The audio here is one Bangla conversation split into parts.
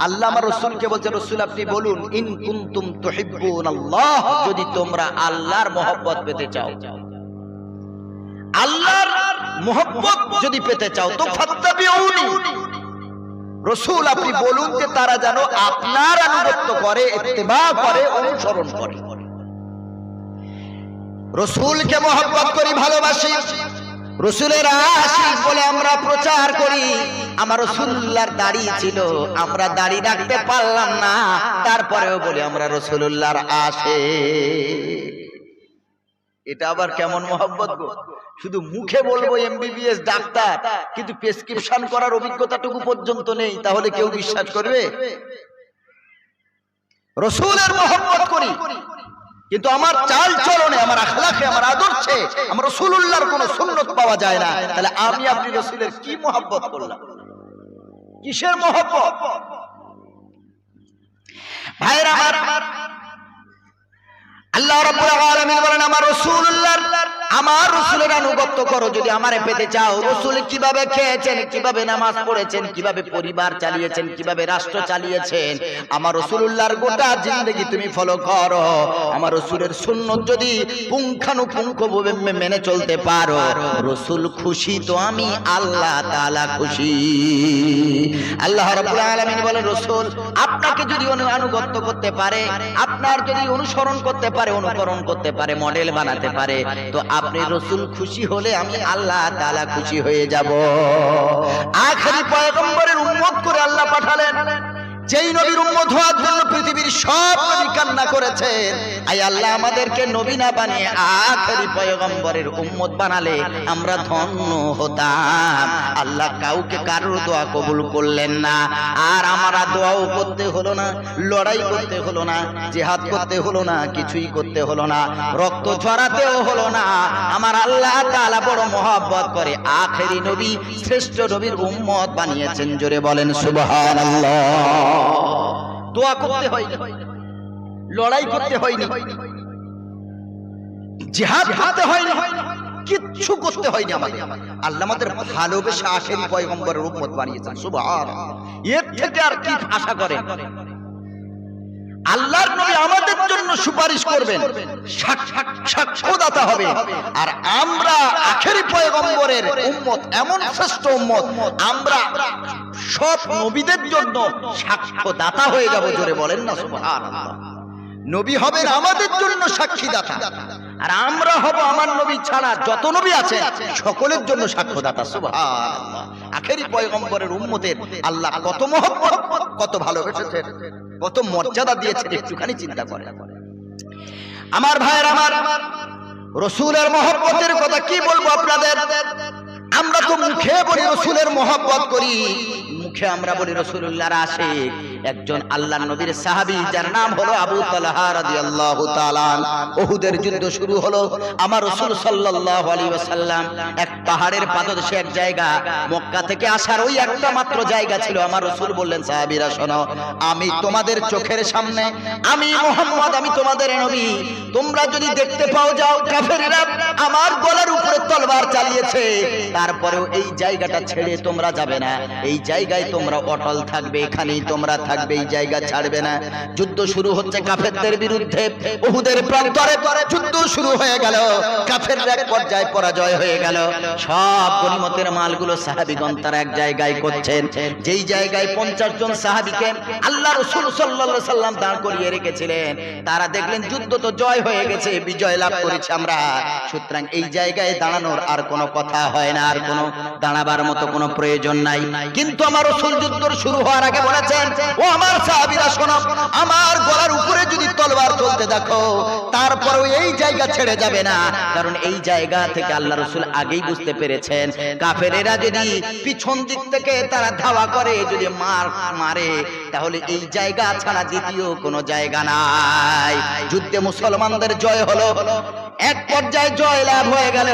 আল্লাহ রসুলকে বলছে, রসুল আপনি বলুন, ইন কুনতুম আল্লাহ যদি তোমরা আল্লাহর পেতে চাও। আল্লাহর যদি পেতে চাও, তো রসুল আপনি বলুন যে তারা যেন আপনার আনুগত্য করে ইত্তেবা করে, অনুসরণ করে। রসুলকে মহব্বত করি, ভালোবাসি। রসুলের আশিক বলে আমরা প্রচার করি। আমার রসুল্লাহর দাড়ি ছিল, আমরা দাড়ি রাখতে পারলাম না। তারপরেও বলি আমরা রসুল্লাহর আসে এটা আবার কেমন মহব্বত শুধু মুখে বলব এমবিবিএস ডাক্তার, কিন্তু প্রেসক্রিপশন করার অভিজ্ঞতাটুকু পর্যন্ত নেই, তাহলে কেউ বিশ্বাস করবে? রসুলের মহব্বত করি। কিন্তু আমার চাল চলনে, আমার আখলাখে, আমার আদর্শে, আমার রসুল্লাহর কোনো সুন্নত পাওয়া যায় না। তাহলে আমি আপনি রসুলের কি মহব্বত করলাম? কিসের মহব্বত? ভাইরা আল্লাহ রাব্বুল আলামিন বলেন, আমার রাসূলুল্লাহর আমার রাসূলের আনুগত্য করো, যদি আমারে পেতে চাও। রাসূল কীভাবে খেয়েছেন, কীভাবে নামাজ পড়েছেন, কীভাবে পরিবার চালিয়েছেন, কীভাবে রাষ্ট্র চালিয়েছেন, আমার রাসূলুল্লাহর গোটা জিন্দেগি তুমি ফলো করো। আমার রাসূলের সুন্নত যদি পুঙ্খানুপুঙ্খভাবে মেনে চলতে পারো, রাসূল খুশি তো আমি, আল্লাহ তাআলা খুশি। আল্লাহ রাব্বুল আলামিন বলেন, রাসূল, আপনাকে যদি আনুগত্য করতে পারে, আপনার যদি অনুসরণ করতে পারে, অনুকরণ করতে পারে, মডেল বানাতে পারে, তো আপনি রসুল খুশি হলে আমি আল্লাহ খুশি হয়ে যাব। আখারি পয়গম্বরের উন্মত করে আল্লাহ পাঠালেন। যেই নবীর উম্মত হওয়ার জন্য পৃথিবীর সব নবী কান্না করেছেন আই আল্লাহ আমাদেরকে নবী না বানিয়ে আখেরি পয়গম্বরের উম্মত বানালে আমরা ধন্য হতাম। আল্লাহ কাউকে কারোর দোয়া কবুল করলেন না। আর আমরা দোয়াও করতে হলো না, লড়াই করতে হলো না, জেহাদ করতে হলো না, কিছুই করতে হলো না, রক্ত ঝরাতেও হলো না। আমার আল্লাহ তাআলা বড় মহব্বত করে আখেরি নবী, শ্রেষ্ঠ নবীর উম্মত বানিয়েছেন। জোরে বলেন, সুবহানাল্লাহ। দোয়া করতে হয়নি, লড়াই করতে হয়নি, জিহাদ করতে হয়নি, কিচ্ছু করতে হয়নি আমাদের। আল্লাহ আমাদের ভালোবেসে আসেন পয়গম্বরের উম্মত বানিয়েছেন, সুবহানাল্লাহ। এর থেকে আর কি আশা করেন? আল্লাহর নবী আমাদের জন্য সুপারিশ করবেন। সাক- সাক- সাক্ষ্যদাতা হবে। আর আমরা আখেরি পয়গম্বরের উম্মত, এমন শ্রেষ্ঠ উম্মত, আমরা সব নবীদের জন্য সাক্ষ্যদাতা হয়ে যাব। জোরে বলেন না, সুবহানাল্লাহ। নবী হবেন আমাদের জন্য সাক্ষীদাতা। আর আমরা হব আমার নবী ছাড়া যত নবী আছে, সকলের জন্য সাক্ষ্যদাতা, সুবহানাল্লাহ। আখেরি পয়গম্বরের উম্মতের আল্লাহ কত মহব্বত, কত ভালোবেসেছেন। কত মর্যাদা দিয়েছেন একটুখানি চিন্তা করে আমার ভাইয়ের, আমার রসুলের মহব্বতের কথা কি বলব আপনাদের? আমরা তো মুখে বলি রসুলের মহব্বত করি, মুখে আমরা বলি রসুল্লাহর আশিক। একজন আল্লাহ নবীর সাহাবী, যার নাম হলো আবু তালহা রাদিয়াল্লাহু তাআলা ওহুদের যুদ্ধ শুরু হলো। আমার রসুল ওয়াসাল্লাম এক পাহাড়ের পাদদেশে এক জায়গা, মক্কা থেকে আসার ওই একটা মাত্র জায়গা ছিল। আমার রসুল বললেন, সাহাবীরা, শোনো, আমি তোমাদের চোখের সামনে, আমি মোহাম্মদ, আমি তোমাদের নবী। তোমরা যদি দেখতে পাও, যাও আমার গলার উপরে তলবার চালিয়েছে। তারপরেও এই জায়গাটা ছেড়ে তোমরা যাবে না। এই জায়গায় তোমরা অটল থাকবে, এখানেই তোমরা থাকবে। এই জায়গা ছাড়বে না। যুদ্ধ শুরু হচ্ছে কাফেরদের বিরুদ্ধে। বহুদের প্রান্তরে যুদ্ধ শুরু হয়ে গেল। কাফেররা এক পর্যায়ে পরাজয় হয়ে গেল। সব গনিমতের মালগুলো সাহাবিগণ তারা এক জায়গায় করছেন। যেই জায়গায় পঞ্চাশ জন সাহাবিকে আল্লাহ রসুল সাল্লাল্লাহু সাল্লাম দাঁড় করিয়ে রেখেছিলেন, তারা দেখলেন যুদ্ধ তো জয় হয়ে গেছে, বিজয় লাভ করেছে আমরা। সুতরাং এই জায়গায় দাঁড়ানোর আর কোনো কথা হয় না, আর কোনো দাঁড়াবার মতো কোনো প্রয়োজন নাই। কিন্তু আমার রসুল যুদ্ধ শুরু হওয়ার আগে বলেছেন ও আমার সাহাবীরা, শোনো, আমার গলার উপরে যদি তল তলোয়ার চলতে দেখো, তারপরেও এই জায়গা ছেড়ে যাবে না। কারণ এই জায়গা থেকে আল্লাহ রসুল আগেই বুঝতে পেরেছেন, কাফেরেরা যদি পিছন দিক থেকে তারা ধাওয়া করে, যদি মার মারে, তাহলে এই জায়গা ছাড়া দ্বিতীয় কোনো জায়গা নাই। যুদ্ধে মুসলমানদের জয় হলো। এক পর্যায়ে জয় লাভ হয়ে গেল।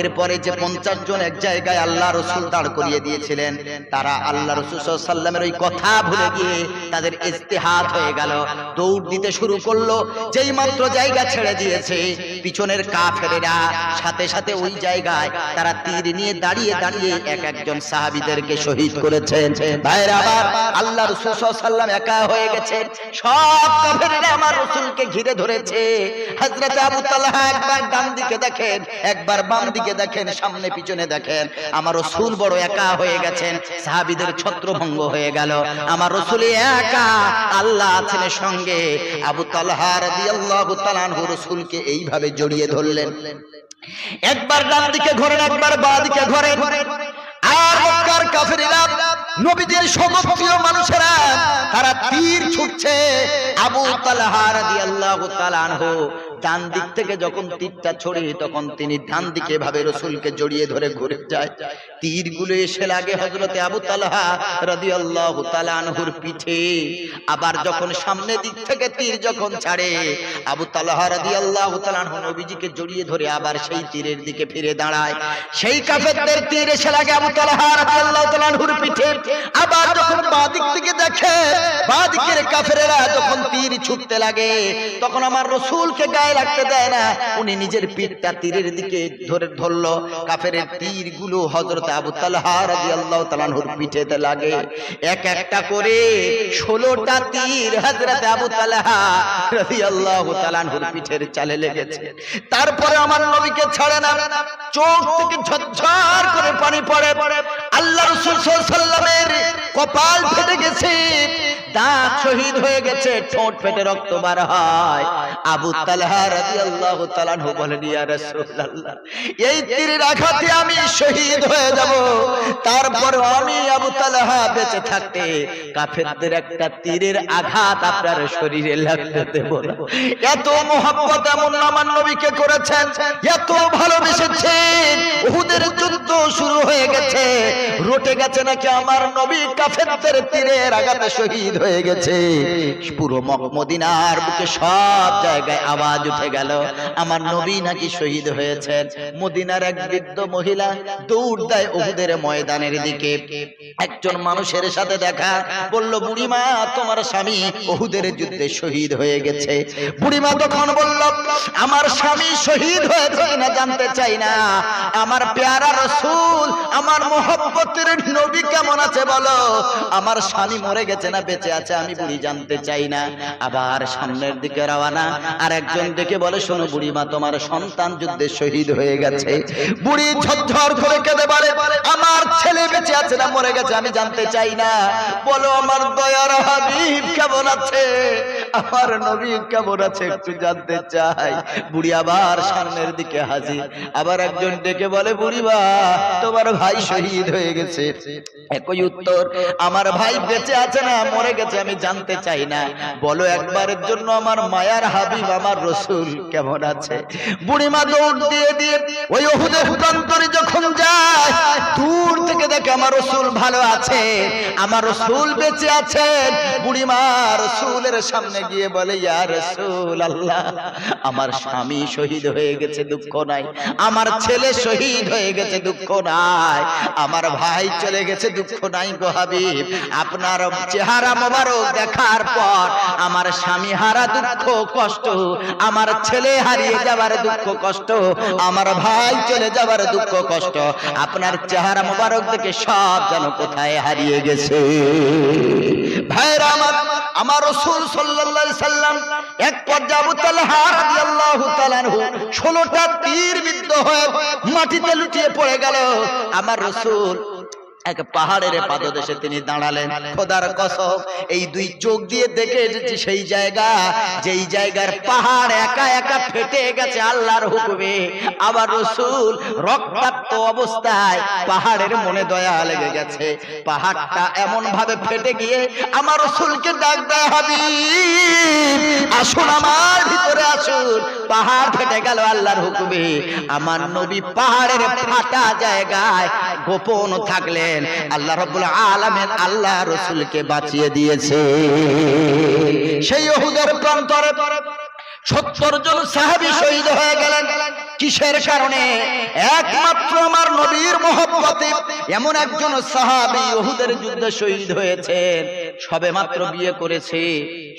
এরপরে যে পঞ্চাশ জন এক জায়গায় আল্লাহ রসুল দাঁড় করিয়ে দিয়েছিলেন, তারা আল্লাহ রসুল সাল্লামের ওই কথা ভুলে গিয়ে তাদের ইস্তেহাত হয়ে গেল। দৌড় দিতে শুরু করল, যেই মাত্র জায়গা ছেড়ে দিয়েছে, পিছনের কাফেরেরা সাথে সাথে ওই জায়গায় তারা তীর নিয়ে দাঁড়িয়ে দাঁড়িয়ে এক একজন সাহাবিদেরকে শহীদ করেছেন আবার আল্লাহ রসুল সাল্লাম একা হয়ে গেছে সব কাফেরেরা আমার রসুলকে ঘিরে ধরেছে। হযরত আবু একবার ডান দিকে দেখেন, একবার বাম দিকে দেখেন, সামনে পিছনে দেখেন। আমার রসুল বড় একা হয়ে গেছেন, সাহাবিদের ছত্রভঙ্গ হয়ে গেল। আমার রসুল একা, আল্লাহ আছেন সঙ্গে। আবু তালহা রাদিয়াল্লাহু তাআলা আনহু রসুলকে এইভাবে জড়িয়ে ধরলেন। একবার ডান দিকে ঘোরেন, একবার বাঁ দিকে সমপ্রিয় মানুষেরা, তারা তীর ছুটছে আবু তালহা রাদিয়াল্লাহু তাআলা ডান দিক থেকে যখন তীরটা ছড়ে তখন তিনি ডান দিকে ভাবে রসুলকে জড়িয়ে ধরে ঘুরে যায়। তীরগুলো এসে লাগে হজরতে আবু তালহা রাদিয়াল্লাহু তাআলা আনহুর পিঠে। আবার যখন সামনে দিক থেকে তীর যখন ছাড়ে, আবু তালহা রাদিয়াল্লাহু তাআলা আনহু নবীজিকে জড়িয়ে ধরে আবার সেই তীরের দিকে ফিরে দাঁড়ায়। সেই কাফেরদের তীর এসে লাগে আবু তালহা রাদিয়াল্লাহু তাআলা আনহুর পিঠে। আবার যখন বাঁ দিক থেকে দেখে, বাঁ দিকের কাফেরেরা যখন তীর ছুটতে লাগে, তখন আমার রসুলকে গায়ে লাগতে দেয় না। উনি নিজের পিঠটা তীরের দিকে ধরে ধরলো। কাফেরের তীর হজরত আবু তালহা রাদিয়াল্লাহু তাআলা আনহুর পিঠেতে লাগে। এক একটা করে ষোলোটা তীর হজরত আবু তালহা রাদিয়াল্লাহু তাআলা আনহুর পিঠের চালে লেগেছে। তারপরে আমার নবীকে ছাড়ে না। চোখ থেকে ঝরঝর করে পানি পড়ে। আল্লাহ রাসূল সাল্লামের কপাল ফেটে গেছে। দাঁত শহীদ হয়ে গেছে, ঠোঁট ফেটে রক্ত বার হয়। আবু তালহা বলেন, ইয়া রাসূলুল্লাহ, এই তীরের আঘাতে আমি শহীদ হয়ে যাব। তারপর আমি আবু তালহা বেঁচে থাকতে কাফেরদের একটা তীরের আঘাত আপনার শরীরে লাগতে দেব এত মোহাম্মত এমন আমার নবীকে করেছেন? এত ভালোবেসেছেন? উহুদের যুদ্ধ শুরু হয়ে গেছে। রটে গেছে নাকি আমার নবী কাফেরদের তীরের আঘাতে শহীদ হয়ে গেছে। পুরো মক- মদিনার বুকে সব জায়গায় আওয়াজ উঠে গেল। আমার নবী নাকি শহীদ হয়েছেন। মদিনার এক বৃদ্ধ মহিলা দৌড় দেয় উহুদের ময়দানের দিকে। একজন মানুষের সাথে দেখা বলল, বুড়িমা, তোমার স্বামী ওহুদের যুদ্ধে শহীদ হয়ে গেছে। বুড়িমা তখন বলল, আমার স্বামী শহীদ হয়েছে না জানতে চাই না। আমার পেয়ারা রসুল, আমার মোহব্বতের নবী কেমন আছে বলো? আমার স্বামী মরে গেছে না বেঁচে আছে আমি বুড়ি জানতে চাই না। আবার সামনের দিকে রওয়ানা আর একজন দেখে বলে শোনো বুড়িমা তোমার সন্তান যুদ্ধে শহীদ হয়ে গেছে। বুড়ি ঝরঝর করে কেঁদে বলে আমার ছেলে বেঁচে আছে না মরে গেছে আমি জানতে চাই না। বলো আমার দয়ার হাবিব কেমন আছে? আমার নবী কেমন আছে একটু জানতে চাই। বুড়ি আবার সামনের দিকে হাজির। আবার একজন ডেকে বলে বুড়িমা তোমার ভাই শহীদ হয়ে গেছে। একই উত্তর, আমার ভাই বেঁচে আছে না, মরে গেছে, আমি জানতে চাই না। বলো, একবারের জন্য আমার মায়ার হাবিব, আমার রসুল কেমন আছে? বুড়িমা দৌড় দিয়ে দিয়ে ওই ওহুদের প্রান্তরে যখন যায়, দূর থেকে দেখে, আমার রসুল ভালো আছে, আমার রসুল বেঁচে আছেন। বুড়িমা রসুলের সামনে গিয়ে বলে আমার স্বামী শহীদ হয়ে গেছে, দুঃখ নাই। আমার ছেলে শহীদ হয়ে গেছে, দুঃখ নাই। আমার ভাই চলে গেছে, দুঃখ নাই গো হাবিব। আপনার চেহারা মোবারক দেখার পর আমার স্বামী হারা দুঃখ, কষ্ট। আমার ছেলে হারিয়ে যাবার দুঃখ, কষ্ট। আমার ভাই চলে যাবার দুঃখ, কষ্ট। আপনার চেহারা মোবারক দেখে সব যেন কোথায় হারিয়ে গেছে। ভাইরা আমার রসুল সাল্লাম এক পর্যায়ে আবু তালহা রাদিয়াল্লাহু তাআলা 16টা তীর বিদ্ধ হয়ে মাটিতে লুটিয়ে পড়ে গেল। আমার রসুল এক পাহাড়ের পাদদেশে তিনি দাঁড়ালেন। খোদার কসম, এই দুই চোখ দিয়ে দেখে এসেছি সেই জায়গা, যেই জায়গার পাহাড় একা একা ফেটে গেছে আল্লাহর হুকুমে। আবার রসুল রক্তাক্ত অবস্থায় পাহাড়ের মনে দয়া লেগে গেছে। পাহাড়টা এমন ভাবে ফেটে গিয়ে আমার রসুলকে ডাক দেয়, হাবিব, আসুন আমার ভিতরে আসুন। পাহাড় ফেটে গেল আল্লাহর হুকুমে। আমার নবী পাহাড়ের ফাটা জায়গায় গোপন থাকলেন। আল্লাহ রব্বুল আলামিন আল্লাহ রসুলকে বাঁচিয়ে দিয়েছে সেই ওহুদের প্রান্তরে সত্তর জন সাহাবি শহীদ হয়ে গেলেন। কিসের কারণে? একমাত্র আমার নবীর মহব্বতে এমন একজন সাহাবি ওহুদের যুদ্ধে শহীদ হয়েছেন সবে মাত্র বিয়ে করেছে।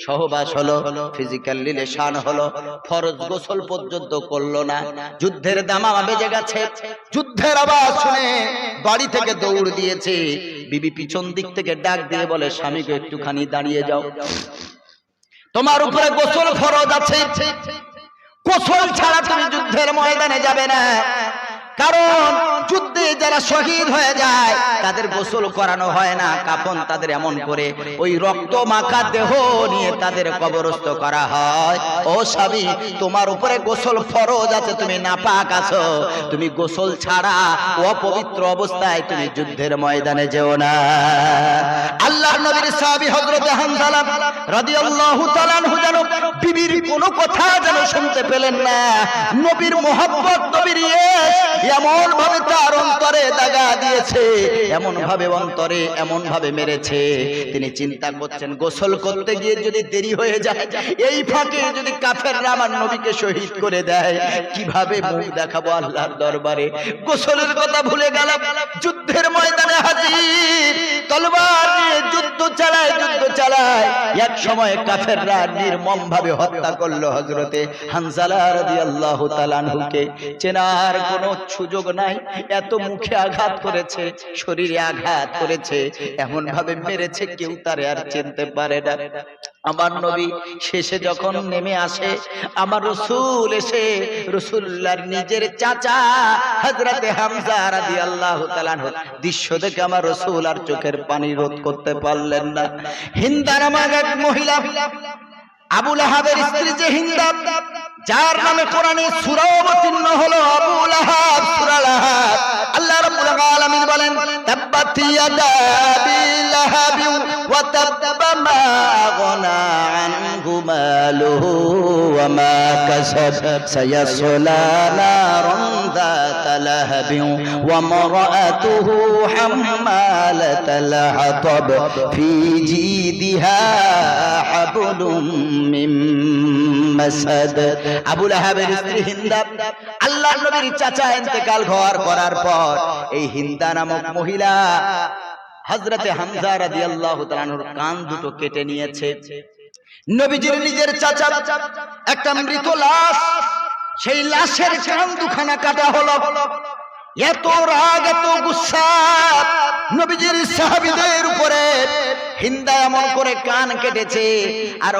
সহবাস হলো ফিজিক্যাল রিলেশন হলো, ফরজ গোসল পর্যন্ত করল না। যুদ্ধের দামামা বেজে গেছে। যুদ্ধের আওয়াজ শুনে বাড়ি থেকে দৌড় দিয়েছে। বিবি পিছন দিক থেকে ডাক দিয়ে বলে, স্বামীকে একটুখানি দাঁড়িয়ে যাও। তোমার উপরে গোসল ফরজ আছে। গোসল ছাড়া তুমি যুদ্ধের ময়দানে যাবে না। কারণ যুদ্ধে যারা শহীদ হয়ে যায়, তাদের গোসল করানো হয় না, কাফন তাদের এমন করে। ওই রক্ত মাখা দেহ নিয়ে তাদের কবরস্থ করা হয়। ও স্বামী, তোমার উপরে গোসল ফরজ আছে, তুমি নাপাক আছো। তুমি গোসল ছাড়া অপবিত্র অবস্থায় তুমি যুদ্ধের ময়দানে যেও না। আল্লাহর নবীর সাহাবী হযরত হামজালা রাদিয়াল্লাহু তাআলা আনহু যেন বিবির কোনো কথা যেন শুনতে পেলেন না। নবীর মোহাব্বত নবীর ইয়েস এমন ভাবে তার অন্তরে দাগা দিয়েছে। এমন ভাবে অন্তরে এমন ভাবে মেরেছে। তিনি চিন্তা করছেন, গোসল করতে গিয়ে যদি দেরি হয়ে যায়, এই ফাঁকে যদি কাফের আমার নবীকে শহীদ করে দেয়, কীভাবে মুখ দেখাবো আল্লাহর দরবারে? গোসলের কথা ভুলে গেলাম। যুদ্ধের ময়দানে হাজির, তলবার নিয়ে যুদ্ধ চালায় যুদ্ধ চালায়। এক সময় কাফেররা নির্মম ভাবে হত্যা করল হজরতে আনহুকে। চেনার কোনো সুযোগ নাই, এত মুখে আঘাত করেছে, শরীরে আঘাত করেছে এমন ভাবে মেরেছে কেউ তারে আর চিনতে পারে না। আমার নবী শেষে যখন নেমে আসে, আমার রসুল এসে রসুল্লার নিজের চাচা হজরতে হামজা তাআলা আনহু দৃশ্য দেখে আমার রসুল আর চোখের পানি রোধ করতে পারলেন না হিন্দার আমার এক মহিলা আবুল আহাবের স্ত্রী যে হিন্দা, যার নামে কোরআনে সুরাও অবতীর্ণ হলো আবুল আহাব সুরাল লাহাব। আল্লাহ রাব্বুল আলামিন বলেন তাব্বাত ইয়াদা বিলাহাব ওয়া তাব্বা মা আগনা আনহু মালুহু ওয়া মা কাসাব সায়াসলা নারান ذات لهب وامرأته حمالة الحطب في جيدها حبل من মাসাদ আবুল আহাবের স্ত্রী হিন্দা। আল্লাহর নবীর চাচা ইন্তেকাল ঘর করার পর এই হিন্দা নামক মহিলা হযরতে হামজা রাদিয়াল্লাহু তাআলার কান দুটো কেটে নিয়েছে। নবীজির নিজের চাচা একটা মৃত লাশ, সেই লাশের কান দুখানা কাটা হলো। এত রাগ, এত গুসা। নবীজির সাহাবীদের উপরে হিন্দা এমন করে কান কেটেছে। আর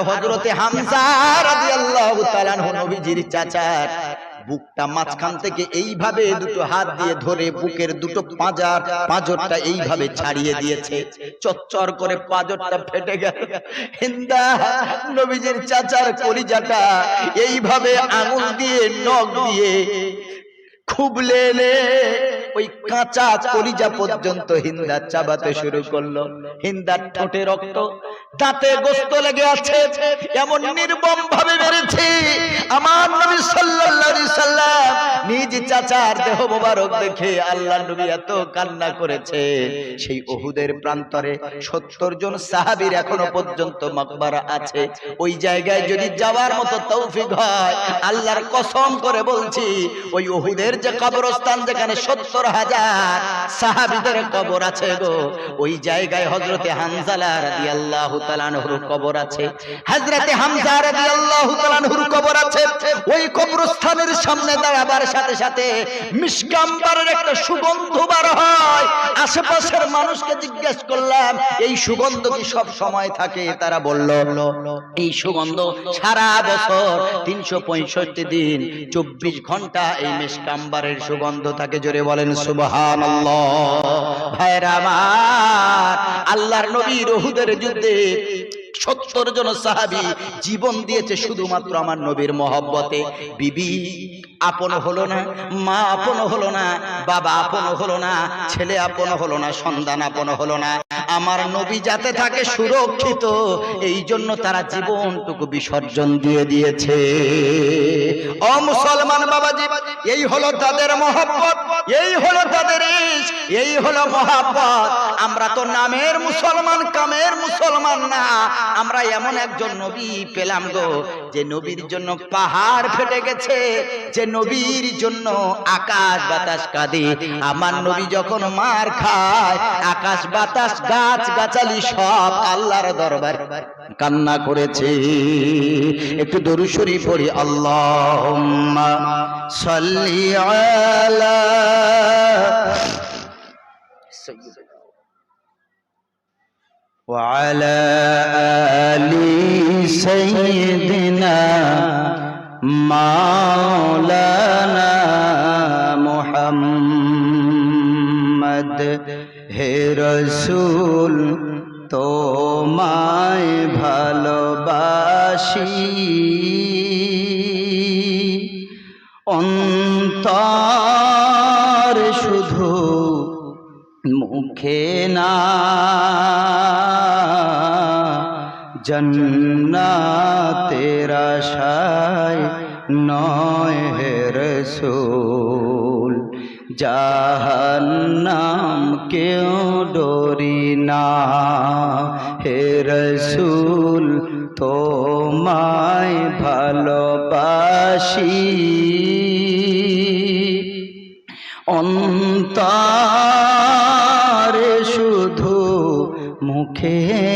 নবীজির চাচার বুকটা মাঝখান থেকে এইভাবে দুটো হাত দিয়ে ধরে বুকের দুটো পাঁজার পাঁজরটা এইভাবে ছাড়িয়ে দিয়েছে। চচ্চর করে পাঁজরটা ফেটে গেল। হিন্দা নবীজির চাচার কলিজাটা এইভাবে আঙুল দিয়ে, নখ দিয়ে খুবলে এলে ওই কাঁচা কলিজা পর্যন্ত হিন্দা চাবাতে শুরু করল। হিন্দার ঠোঁটে রক্ত, দাঁতে গোস্ত লেগে আছে, এমন নির্মম ভাবে মেরেছে। আমার নবী সাল্লাল্লাহু আলাইহি নিজ চাচার দেহ মোবারক দেখে আল্লাহ নবী এত কান্না করেছে। সেই ওহুদের প্রান্তরে সত্তর জন সাহাবীর এখনও পর্যন্ত মকবারা আছে। ওই জায়গায় যদি যাওয়ার মতো তৌফিক হয়, আল্লাহর কসম করে বলছি, ওই ওহুদের যে কবরস্থান যেখানে সত্তর হাজার সাহাবীদের কবর আছে গো। ওই জায়গায় হজরতে হানজালা রাদিয়াল্লাহু তাআলা আনহুর কবর আছে। হযরতে হামজা রাদিয়াল্লাহু তাআলা আনহুর কবর আছে। ওই কবরস্থানের সামনে দাঁড়াবার সাথে সাথে মিসকাম্বারের একটা সুগন্ধ বার হয়। আশেপাশের মানুষকে জিজ্ঞেস করলাম, এই সুগন্ধ কি সব সময় থাকে? তারা বলল, এই সুগন্ধ সারা বছর তিনশো পঁয়ষট্টি দিন চব্বিশ ঘণ্টা এই মিসকাম্বারের সুগন্ধ থাকে। জোরে বলেন সুবহান ভাইরা আমার, আল্লাহর নবী রহুদের যুদ্ধে সত্তর জন সাহাবি জীবন দিয়েছে শুধুমাত্র আমার নবীর মহব্বতে। বিবি আপন হলো না, মা আপন হলো না, বাবা আপন হলো না, ছেলে আপন হলো না, সন্তান আপন হলো না। আমার নবী যাতে থাকে সুরক্ষিত, এই জন্য তারা জীবনটুকু বিসর্জন দিয়ে দিয়েছে। ও মুসলমান বাবাজি, এই হলো তাদের মহব্বত, এই হলো তাদের এই হলো মহাব্বত। আমরা তো নামের মুসলমান, কামের মুসলমান না। আমরা এমন একজন নবী পেলাম গো, যে নবীর জন্য পাহাড় ফেটে গেছে, যে নবীর জন্য আকাশ বাতাস কাঁদে আমার নবী যখন মার খায় আকাশ বাতাস গাছ গাছালি সব আল্লাহর দরবার কান্না করেছে একটু দরুশরী পড়ি আল্লাহ সাল্লি আলা وعلى آل سيدنا মাওলানা মোহাম্মদ হে রসুল তোমায় ভালোবাসি। অন্তর শুধু মুখে না জন্না তেরা শা নয় হে রসুল জাহান্নাম কেউ ডরি না। হে রসুল তোমায় ভালোবাসি। অন্তরে শুধু মুখে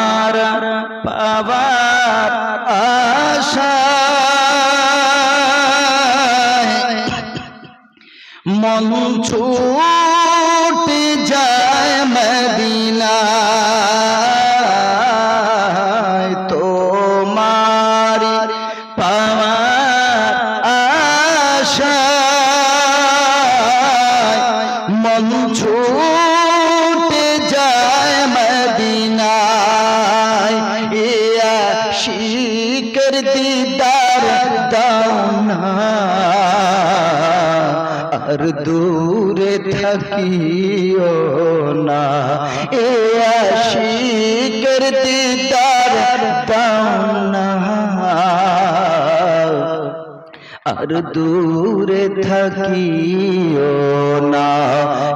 পাবার আশা মন ছুটে ইয়া শিকর দিদার দাওনা আর দূরে থাকিও না এ শিকর দিদার দাওনা আর দূরে থাকিও না।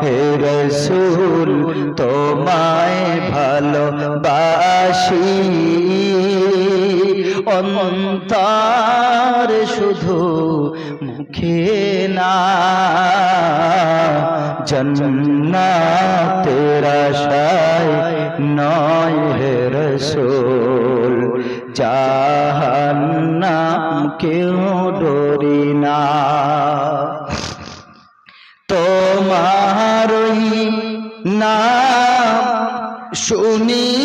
হে রসুল, তোমায় ভালোবাসি। অন্তর শুধু মুখে না। জন্না তেরা আশায় নয় হে রসুল, জাহান্নাম কেউ শুনিলা